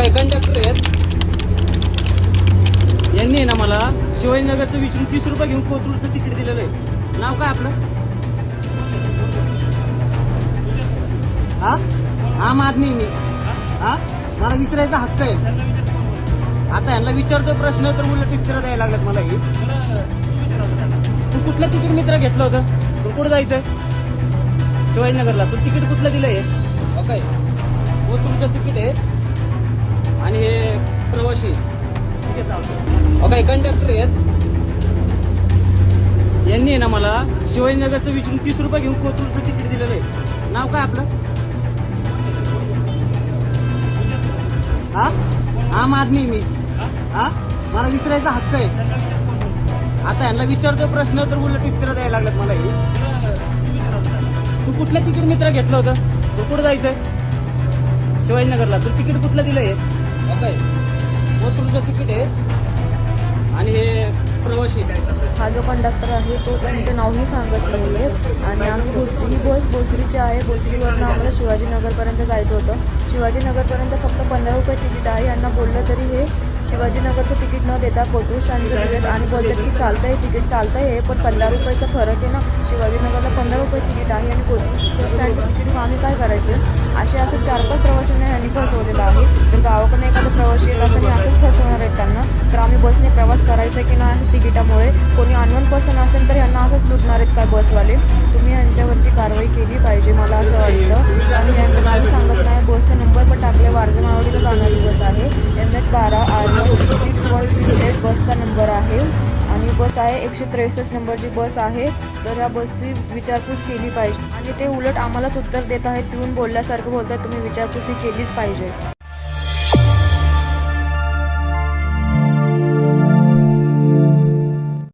काही कंडक्टर आहेत यांनी ना मला शिवाजीनगरचं विचारून तीस रुपये घेऊन कोथरूडचं तिकीट दिलेलं आहे. नाव काय आपलं? हा? आम आदमी मी. हा? मला विचारायचा हक्क आहे. आता यांना विचारतोय प्रश्न तर उलट उत्तर द्यायला लागलेत मला ही. तू कुठलं तिकीट मित्र घेतलं होतं? तू कुठं जायचं शिवाजीनगरला. तू तिकीट कुठलं दिलंय? ओके. कोथरूडचं तिकीट आहे. आणि हे प्रवाशी ठीक आहे ओके कंडक्टर आहेत यांनी आहे ना मला शिवाजीनगरचं विचारून तीस रुपये घेऊन कोथरूडचं तिकीट दिलेलं आहे नाव काय आपलं? हा? आम आदमी मी. हा? मला विचारायचा हक्क आहे. आता यांना विचारतोय प्रश्न तर उलट उत्तर द्यायला लागलेत मला ही. तू कुठलं तिकीट मित्र घेतलं होतं? तू कुठं जायचं शिवाजीनगरला. तू तिकीट कुठलं दिलंय? ओके तुमचं तिकीट आहे आणि हे प्रवासी. हा जो कंडक्टर आहे तो त्यांचं नावही सांगत नाही आणि आम्ही भोसरी ही बस भोसरीची आहे. भोसरीवरनं आम्हाला शिवाजीनगरपर्यंत जायचं होतं. शिवाजीनगरपर्यंत फक्त पंधरा रुपये तिकीट आहे. यांना बोललं तरी हे शिवाजीनगरचं तिकीट न देता कोथरूड स्टँडचं दिलेत आणि बोलतात की चालतं आहे तिकीट चालतं आहे हे पण पंधरा रुपयाचा फरक आहे ना. शिवाजीनगरला पंधरा रुपये तिकीट आहे आणि कोथरूड स्टँडचं तिकीट आम्ही काय करायचं? असे असं चार पाच प्रवाशांना यांनी फसवलेलं आहे. तर गावाकडनं प्रवास की नाही तिकिटामुळे. कोणी अनवन पर्सन असेल तर यांना असंच लुटणार आहेत काय बसवाले तुम्ही यांच्यावरती कारवाई केली पाहिजे मला असं वाटतं. आणि यांचं नाव सांगत नाही बसचा नंबर पण टाकले वारजमावडीला जाणारी बस आहे. एम एच बारा R six one six eight बसचा नंबर आहे. आणि बस आहे एकशे त्रेसष्ट नंबरची बस आहे. तर या बसची विचारपूस केली पाहिजे. आणि ते उलट आम्हालाच उत्तर देत आहेत. पिऊन बोलल्यासारखं बोलतात तुम्ही विचारपूस ही केलीच पाहिजे.